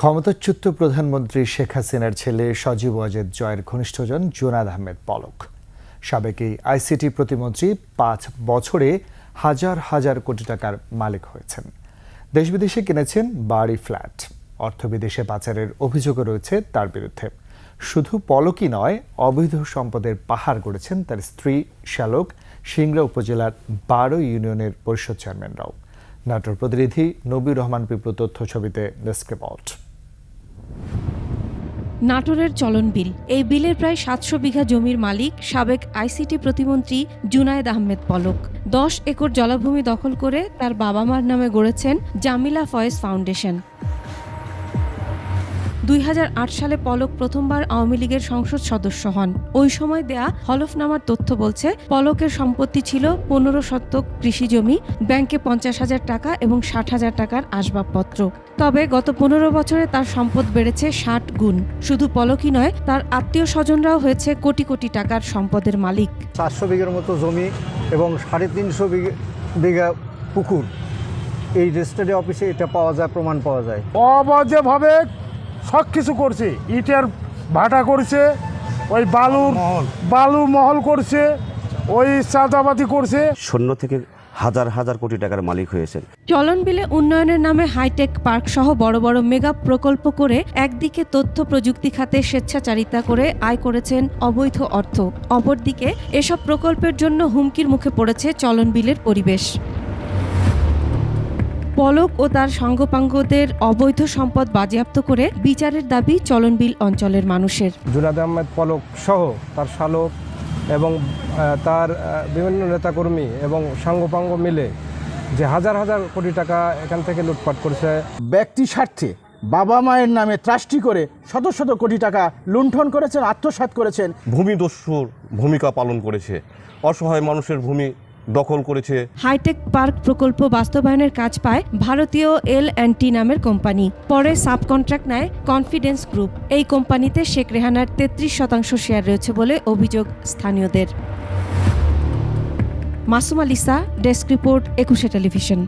ক্ষমতাচ্যুত প্রধানমন্ত্রী শেখ হাসিনার ছেলে সজীব ওয়াজেদ জয়ের ঘনিষ্ঠজন জোনাদ আহমেদ পলক। সাবেক এই আইসিটি প্রতিমন্ত্রী পাঁচ বছরে হাজার হাজার কোটি টাকার মালিক হয়েছেন। দেশ বিদেশে কিনেছেন বাড়ি ফ্ল্যাট। অর্থ বিদেশে পাচারের অভিযোগও রয়েছে তার বিরুদ্ধে। শুধু পলকই নয়, অবৈধ সম্পদের পাহাড় গড়েছেন তার স্ত্রী শ্যালক সিংড়া উপজেলার বারো ইউনিয়নের পরিষদ চেয়ারম্যানরাও। নাটোর প্রতিনিধি নবীর রহমান পিপলু তথ্য ছবিতে ডেস্ক রিপোর্ট নাটোরের চলন বিল। এই বিলের প্রায় সাতশো বিঘা জমির মালিক সাবেক আইসিটি প্রতিমন্ত্রী জুনায়দ আহমেদ পলক। দশ একর জলাভূমি দখল করে তার বাবা মার নামে গড়েছেন জামিলা ফয়েজ ফাউন্ডেশন। দুই হাজার আট সালে পলক প্রথমবার আওয়ামী লীগের সংসদ সদস্য হন। ওই সময় দেয়া হলফনামার তথ্য বলছে পলকের সম্পত্তি ছিল পনেরো শতক কৃষি জমি ব্যাংকে পঞ্চাশ হাজার টাকা এবং ষাট হাজার টাকার আসবাবপত্র। তবে গত পনেরো বছরে তার সম্পদ বেড়েছে ষাট গুণ। শুধু পলকই নয় তার আত্মীয় স্বজনরাও হয়েছে কোটি কোটি টাকার সম্পদের মালিক। চারশো বিঘের মতো জমি এবং সাড়ে তিনশো বিঘা বিঘা পুকুর। এই রেজিস্ট্রারি অফিসে এটা পাওয়া যায় প্রমাণ পাওয়া যায়। অবাধেভাবে সব কিছু করছে। ইটের ভাটা করছে ওই বালুর বালু মহল করছে ওই চাঁদাবাদি করছে। শূন্য থেকে হাজার হাজার কোটি টাকার মালিক হয়েছেন। চলন বিলে উন্নয়নের নামে হাইটেক পার্ক সহ বড় বড় মেগা প্রকল্প করে একদিকে তথ্য প্রযুক্তি খাতে স্বেচ্ছাচারিতা করে আয় করেছেন অবৈধ অর্থ। অপরদিকে এসব প্রকল্পের জন্য হুমকির মুখে পড়েছে চলন বিলের পরিবেশ। পলক ও তার সঙ্গপাঙ্গদের অবৈধ সম্পদ বাজেয়াপ্ত করে বিচারের দাবি চলনবিল অঞ্চলের মানুষের। জুনাদ আহমেদ পলক সহ তার শালক এবং তার বিভিন্ন নেতাকর্মী এবং সাঙ্গপাঙ্গ মিলে যে হাজার হাজার কোটি টাকা এখান থেকে লুটপাট করছে। ব্যক্তি স্বার্থে বাবা মায়ের নামে ট্রাস্টি করে শত শত কোটি টাকা লুণ্ঠন করেছেন আত্মসাৎ করেছেন। ভূমিদস্যুর ভূমিকা পালন করেছে। অসহায় মানুষের ভূমি দখল করেছে। হাইটেক পার্ক প্রকল্প বাস্তবায়নের কাজ পায় ভারতীয় এল অ্যান্ড টি নামের কোম্পানি। পরে সাব কন্ট্রাক্ট নেয় কনফিডেন্স গ্রুপ। এই কোম্পানিতে শেখ রেহানার তেত্রিশ শতাংশ শেয়ার রয়েছে বলে অভিযোগ স্থানীয়দের। Masum Alisa desk report, Ekushey television.